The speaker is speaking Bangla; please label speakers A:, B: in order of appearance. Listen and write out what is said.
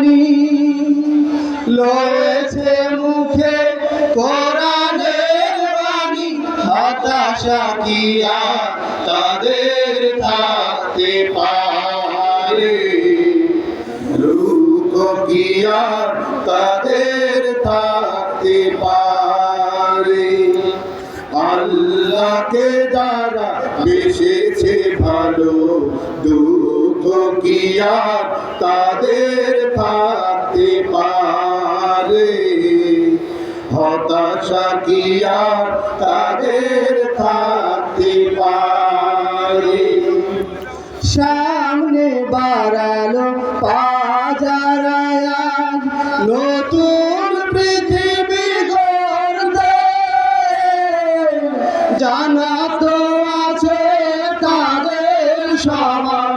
A: বাণী লয়েছে মুখে কোরআনের বাণী, হতাশা কিয়া তাদের থাকতে পারে। লোক কিয়া তাদের থাকতে পারে। আল্লাহকে যারা বেসেছে ভালো দুঃখ কি আর তাদের থাকতে পারে। হতাশা কি আর তাদের থাকতে পারে? সামনে বাড়ালো পাজারায় নতুন পৃথিবী গড়তে। জানা তো আছে তাদের সবার